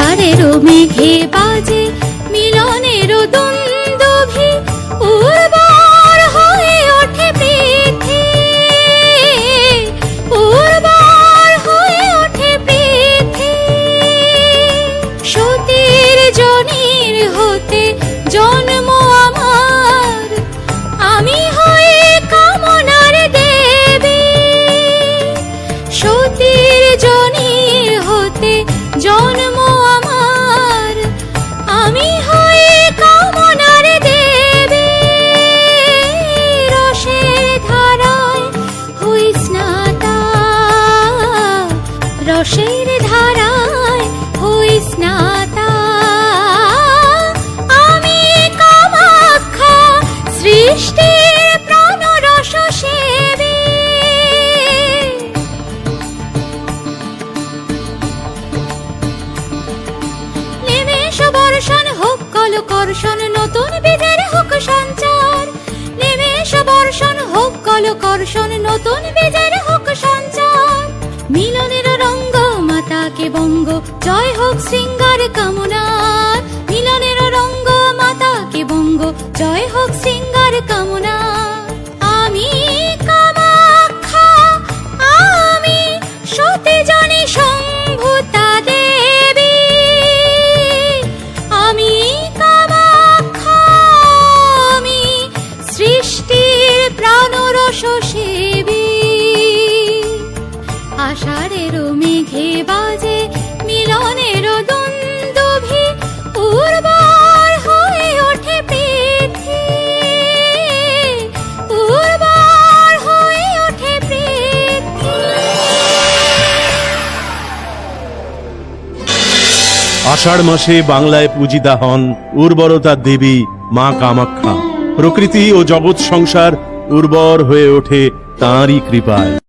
আষাঢ়েরও মেঘে বাজে মিলনেরও দুন্দুভি উর্বর হয়ে ওঠে পৃথি সতীর জনির হতে রসের ধারায় হই স্নাতা। আমি কামাখ্যা, সৃষ্টির প্রাণ রস নিমেষ বর্ষণ হোক নতুন বীজের হোক সঞ্চার। নিমেষ বর্ষণ হোক কল কর্ষণ নতুন বঙ্গ জয় হোক শৃঙ্গার কামনার মিলনের রঙ্গ মাতাকে বঙ্গ। জয় হোক সিঙ্গার কামনা। আমি কামাখ্যা সতে জানি আমি আমি সৃষ্টির আষাঢ় মাসে বাংলায় পূজিতা হন উর্বরতা দেবী মা কামাখ্যা। প্রকৃতি ও জগৎ সংসার উর্বর হয়ে ওঠে তাঁরই কৃপায়।